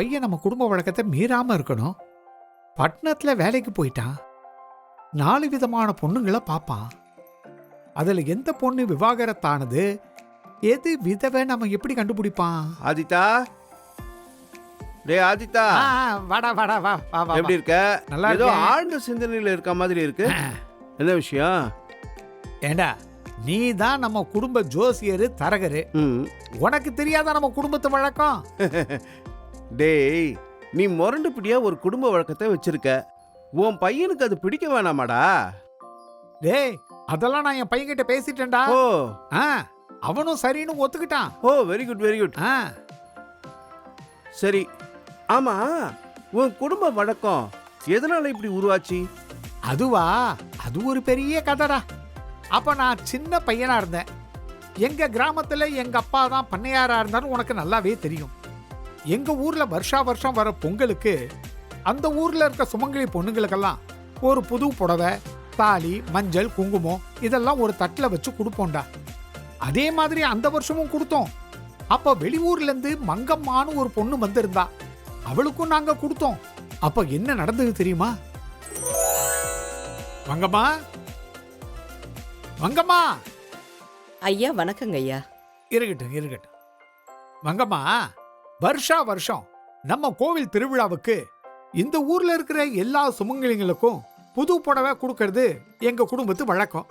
பையன் நம்ம குடும்ப வழக்கத்தை மீறாம இருக்கணும். பட்டணத்துல வேலைக்கு போயிட்டான். நாலு விதமான பொண்ணுங்களை பார்ப்பான் அதுல எந்த பொண்ணு விவாகரத்தானது? எது விதவை நம்ம எப்படி கண்டுபிடிப்பான்? ஆதித்தா? டேய் ஆதித்தா. ஆ, வாடா வாடா வா வா வா எப்படி இருக்க? நல்லா ஏதோ. ஆழ்ந்த சிந்தனையில இருக்க மாதிரி இருக்கு. என்ன விஷயம்? ஏண்டா நீ தான் நம்ம குடும்ப ஜோசியரு தரகரு. உனக்கு தெரியாத நம்ம குடும்பத்து வழக்கம்? டேய் நீ முரண்டு பிடியா ஒரு குடும்ப வழக்கத்தை வச்சிருக்க. உன் பையனுக்கு அது பிடிக்க வேணாமாடா. டேய் அதெல்லாம் நான் என் பையன்கிட்ட பேசிட்டேன்டா. ஓ. ஆ அவனும் சரின்னு ஒத்துக்கிட்டான். ஓ வெரி குட் வெரி குட் ஆ. சரி ஆமா உன் குடும்ப வழக்கம் எதனால இப்படி உருவாச்சு? அதுவா அது ஒரு பெரிய கதைடா. அப்ப நான் சின்ன பையனா இருந்தேன். எங்க கிராமத்துல எங்க அப்பா தான் பண்ணையாரா இருந்தாலும் உனக்கு நல்லாவே தெரியும். எங்க ஊர்ல வருஷா வருஷம் வர பொங்கலுக்கு அந்த ஊர்ல இருக்க சுமங்கலி பொண்ணுங்களுக்கெல்லாம் ஒரு புது புடவை தாலி மஞ்சள் குங்குமம் இதெல்லாம் ஒரு தட்டுல வச்சு கொடுப்போம்டா. அதே மாதிரி அந்த வருஷமும் கொடுத்தோம். அப்ப வெளியூர்ல இருந்து மங்கம்மான்னு ஒரு பொண்ணு வந்திருந்தா அவளுக்கும் நாங்க கொடுத்தோம். அப்ப என்ன நடந்தது தெரியுமா? மங்கம்மா? மங்கம்மா? ஐயா வணக்கங்க ஐயா. இருக்கட்டும் இருக்கட்டும். மங்கம்மா? வருஷா வருஷம் நம்ம கோவில் திருவிழாவுக்கு இந்த ஊர்ல இருக்கிற எல்லா சுமங்கலிங்களுக்கும் புது புடவை கொடுக்கறது எங்க குடும்பத்து வழக்கம்.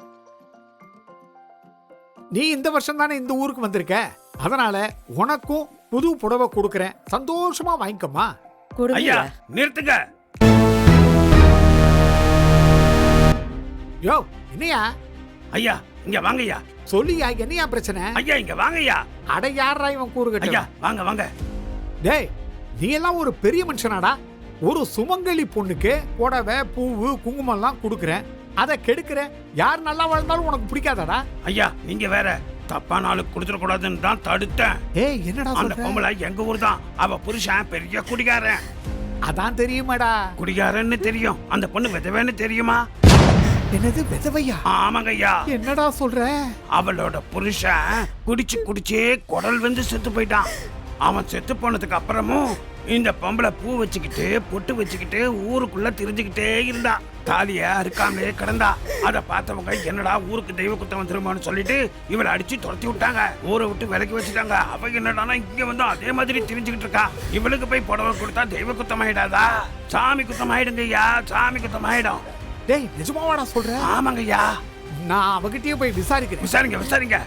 நீ இந்த வருஷம் தானே இந்த ஊருக்கு வந்திருக்க? அதனால உனக்கும் புது புடவை கொடுக்கறேன். சந்தோஷமா வாங்கிக்கம்மா. கொடுங்க. ஐயா ஐயா. நிறுத்துங்க. யோ என்னையா? ஐயா இங்க வாங்க ஐயா சொல்லியா என்னையா பிரச்சனை? ஐயா இங்க வாங்க ஐயா அட யாரா இவன் ஐயா கூறுகட்ட வாங்க வாங்க. டேய் நீ எல்லாம் ஒரு பெரிய மனுஷனாடா. ஒரு சுமங்கலி பொண்ணுக்கு புடவை பூவு குங்குமம் எல்லாம் கொடுக்குறேன். அதை கெடுக்கிற யார் நல்லா வாழ்ந்தாலும் உனக்கு பிடிக்காதாடா? ஐயா நீங்க வேற தப்பான ஆளுக்கு கொடுத்துட கூடாதுன்னு தான் தடுத்தேன். ஏய் என்னடா அந்த பொம்பளை எங்க ஊர் தான். அவ புருஷன் பெரிய குடிகாரன். அதான் தெரியுமாடா? குடிகாரன்னு தெரியும். அந்த பொண்ணு விதவேன்னு தெரியுமா? என்னது விதவையா? ஆமாங்க ஐயா. என்னடா சொல்ற? அவளோட புருஷன் குடிச்சு குடிச்சே குடல் வந்து செத்து போயிட்டான். அவன் செத்து போனதுக்கு அப்புறமும் இந்த பொம்பளை பூ வச்சுக்கிட்டு பொட்டு வச்சுக்கிட்டு ஊருக்குள்ள திரிஞ்சுக்கிட்டே இருந்தா. தாலிய அறுக்காமலே கிடந்தா. அதை பார்த்தவங்க என்னடா ஊருக்கு தெய்வ குத்தம் வந்துருமான்னு சொல்லிட்டு இவளை அடிச்சு துரத்தி விட்டாங்க. ஊரை விட்டு விலக்கி வச்சுட்டாங்க. அவ என்னடானா இங்க வந்து அதே மாதிரி திரிஞ்சுக்கிட்டு இருக்கா. இவளுக்கு போய் புடவை கொடுத்தா தெய்வ குத்தம் ஆயிடாதா? சாமி குத்தம் ஆயிடுங்க ஐயா. சாமி குத்தம் ஆயிடும். டேய் நிஜமாவாடா சொல்ற ஆமாங்க ஐயா. நான் அவகிட்டயே போய் விசாரிக்கிறேன். விசாரிங்க விசாரிங்க.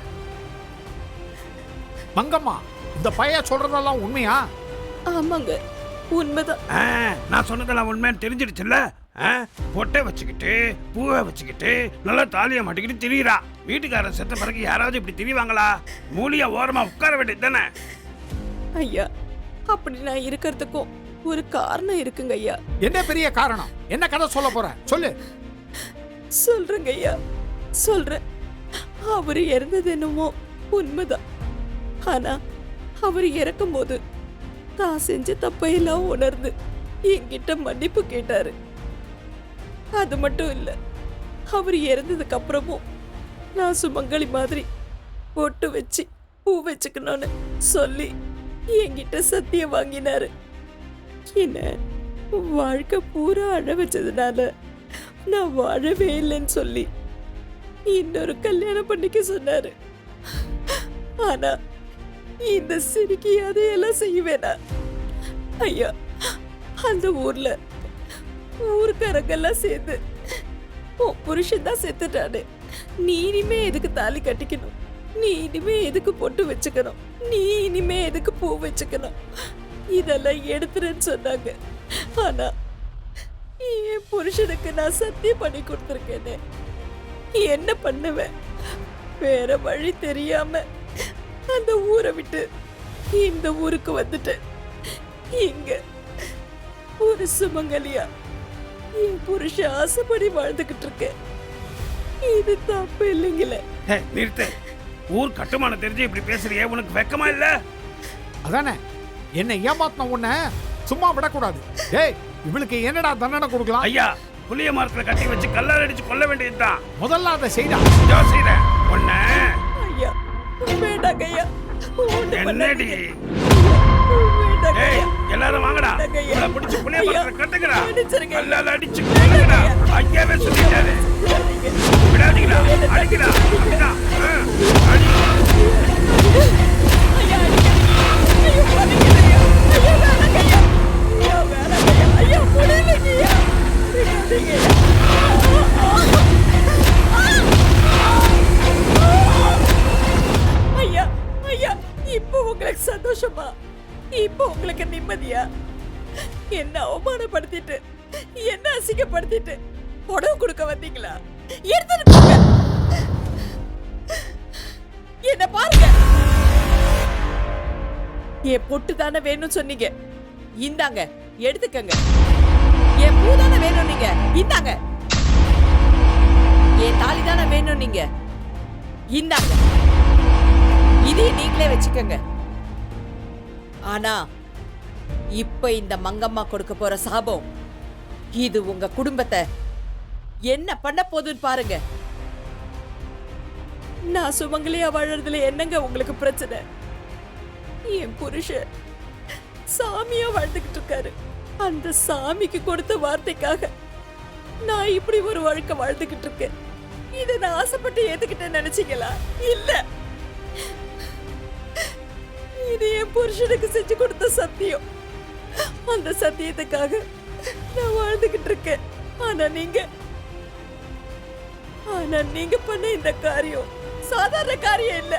மங்கம்மா இந்த பைய சொல்றதெல்லாம் உண்மையா? ஆமாங்க உண்மைதான். ஆ, நான் சொன்னதெல்லாம் உண்மைன்னு தெரிஞ்சிடுச்சுல்ல? பொட்டை வச்சுக்கிட்டு பூவை வச்சுக்கிட்டு நல்லா தாலியை மாட்டிக்கிட்டு திரியிறா. வீட்டுக்காரன் செத்த பிறகு யாராவது இப்படி திரிவாங்களா? மூலியா ஓரமா உட்கார வேண்டியது தானே? ஐயா அப்படி நான் இருக்கிறதுக்கும் ஒரு காரணம் இருக்குங்க ஐயா. என்ன பெரிய காரணம்? என்ன கதை சொல்ல போற? சொல்லு. சொல்றேங்க ஐயா சொல்றேன். அவர் இறந்தது என்னமோ உண்மைதான். ஆனா அவர் இறக்கும்போது தான் செஞ்ச தப்பையெல்லாம் உணர்ந்து என்கிட்ட மன்னிப்பு கேட்டாரு. அது மட்டும் இல்லை அவர் இறந்ததுக்கு அப்புறமும் நான் சுமங்கலி மாதிரி பொட்டு வச்சு பூ வச்சுக்கணும்னு சொல்லி என்கிட்ட சத்தியம் வாங்கினாரு. என்ன வாழ்க்கை பூரா அழ வச்சதுனால நான் வாழவே இல்லைன்னு சொல்லி இன்னொரு கல்யாணம் பண்ணிக்க சொன்னாரு. ஆனா இந்த சிரிக்கி அதையெல்லாம் செய்வேனா? ஐயா அந்த ஊர்ல ஊருக்காரங்கெல்லாம் சேர்ந்து உன் புருஷன் தான் செத்துட்டானு. நீ இனிமே எதுக்கு தாலி கட்டிக்கணும்? நீ இனிமே எதுக்கு பொட்டு வச்சுக்கணும்? நீ இனிமே எதுக்கு பூ வச்சுக்கணும்? இதெல்லாம் எடுத்துருன்னு சொன்னாங்க. ஆனா என் புருஷனுக்கு நான் சத்தியம் பண்ணி கொடுத்துருக்கேனே. என்ன பண்ணுவேன்? வேற வழி தெரியாம அந்த ஊரை விட்டு இந்த ஊருக்கு வந்துட்டேன். இங்க ஒரு சுமங்கலியா என் புருஷன் ஆசைப்படி வாழ்ந்துகிட்டு இருக்கேன். இது தப்பு இல்லைங்களே. நிறுத்து. ஊர் கட்டுமானம் தெரிஞ்சு இப்படி பேசுறியே உனக்கு வெக்கமா இல்ல? அதானே? என்னை ஏமாத்தின உன்னை சும்மா விடக்கூடாது. டேய் இவளுக்கு என்னடா தண்டனை கொடுக்கலாம்? ஐயா புளிய மரத்துல கட்டி வச்சு கல்லால் அடிச்சு கொல்ல வேண்டியதுதான். முதல்ல அதை செய்டா. யோசிக்கிறேன் என்னடி? ஏய் எல்லாரும் வாங்கடா. உங்களை பிடிச்சு புளிய ஐயா. மரத்துல கட்டுங்கடா. கல்லால அடிச்சு கொல்லுங்கடா ஐயாவே சொல்லிட்டாரு. விடாதீங்கடா. அடிக்கடா ஆ, அடி. என்ன அவமானப்படுத்திட்டு? என்ன அசிங்கப்படுத்திட்டு? உடம்பு கொடுக்க வந்தீங்களா? எடுத்துட்டு என்ன பாருங்க. என் பொட்டு தானே வேணும்னு சொன்னீங்க. இந்தாங்க எடுத்துக்கங்க. என் பூ தானே வேணும் நீங்க. இந்தாங்க. என் தாலி தானே வேணும் நீங்க. இந்தாங்க. இதையும் நீங்களே வச்சுக்கோங்க. ஆனா இப்ப இந்த மங்கம்மா கொடுக்க போற சாபம். இது உங்க குடும்பத்தை என்ன பண்ண போதுன்னு பாருங்க. நான் சுமங்கலியா வாழறதுல என்னங்க உங்களுக்கு பிரச்சனை? என் புருஷன் சாமியா வாழ்ந்துகிட்டு இருக்காரு. அந்த சாமிக்கு கொடுத்த வார்த்தைக்காக நான் இப்படி ஒரு வாழ்க்கை வாழ்ந்துகிட்டு இருக்கேன். இதை நான் ஆசைப்பட்டு ஏத்துக்கிட்ட நினைச்சீங்களா? இல்ல. இது என் புருஷனுக்கு செஞ்சு கொடுத்த சத்தியம். அந்த சத்தியத்துக்காக நான் வாழ்ந்துகிட்டு இருக்கேன். ஆனா நீங்க ஆனா நீங்க பண்ண இந்த காரியம் சாதாரண காரியம் இல்ல.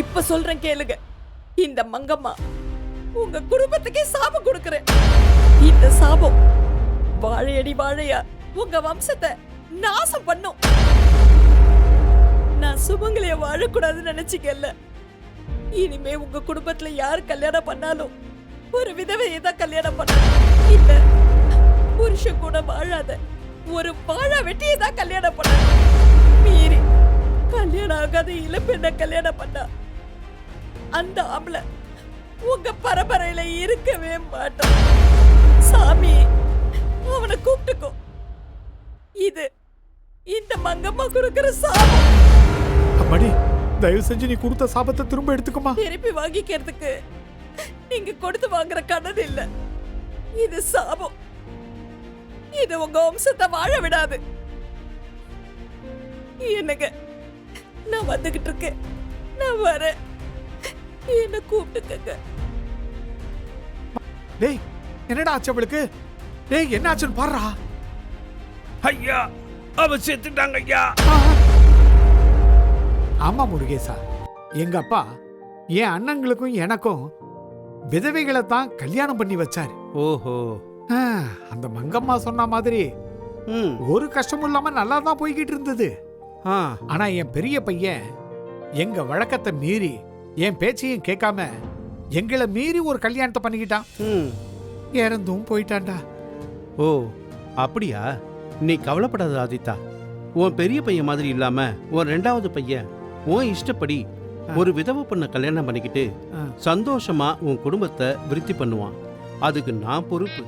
இப்ப சொல்றேன் கேளுங்க. இந்த மங்கம்மா உங்க குடும்பத்துக்கே சாபம் கொடுக்கறேன். இந்த சாபம் வாழையடி வாழையா உங்க வம்சத்தை நாசம் பண்ணும். நான் சுமங்கலிய வாழக்கூடாதுன்னு நினைச்சீங்கல்ல இனிமே உங்க குடும்பத்துல யார் கல்யாணம் பண்ணாலும் ஒரு விதவையை தான் கல்யாணம் பண்ண இல்ல புருஷன் கூட வாழாத. ஒரு வாழா வெட்டியை தான் கல்யாணம் பண்ண மீறி கல்யாணம் ஆகாத இளப்பெண்ண கல்யாணம் பண்ணா. அந்த ஆம்பளை உங்க பரம்பரையில இருக்கவே மாட்டான் சாமி அவனை கூப்பிட்டுக்கோ. இது இந்த மங்கம்மா கொடுக்கிற சாபம். அம்மாடி தயவு செஞ்சு நீ கொடுத்த சாபத்தை திரும்ப எடுத்துக்கோமா திருப்பி வாங்கிக்கிறதுக்கு நீங்க கொடுத்து வாங்குற கடன் இல்ல. இது சாபம். இது உங்க வம்சத்தை வாழ விடாது. என்னங்க நான் வந்துகிட்டு இருக்கேன். நான் வரேன். என்ன கூப்பிட்டுக்கங்க. டேய் என்னடா ஆச்சு அவளுக்கு? டேய் என்ன ஆச்சுன்னு பாடுறா ஐயா அவ செத்துட்டாங்க ஐயா. ஆமா முருகேசா. எங்க அப்பா என் அண்ணங்களுக்கும் எனக்கும் விதவைகளை தான் கல்யாணம் பண்ணி வச்சாரு. ஓஹோ. அந்த மங்கம்மா சொன்ன மாதிரி ம். ஒரு கஷ்டமும் இல்லாம நல்லா தான் போய்கிட்டு இருந்தது. ஆனா என் பெரிய பையன் எங்க வழக்கத்தை மீறி என் பேச்சையும் கேட்காம எங்களை மீறி ஒரு கல்யாணத்தை பண்ணிக்கிட்டான். ம். இறந்தும் போயிட்டான்டா. ஓ அப்படியா? நீ கவலைப்படாத ஆதித்தா. உன் பெரிய பையன் மாதிரி இல்லாம உன் ரெண்டாவது பையன் உன் இஷ்டப்படி ஒரு விதவை பொண்ண கல்யாணம் பண்ணிக்கிட்டு. சந்தோஷமா உன் குடும்பத்தை விருத்தி பண்ணுவான். அதுக்கு நான் பொறுப்பு.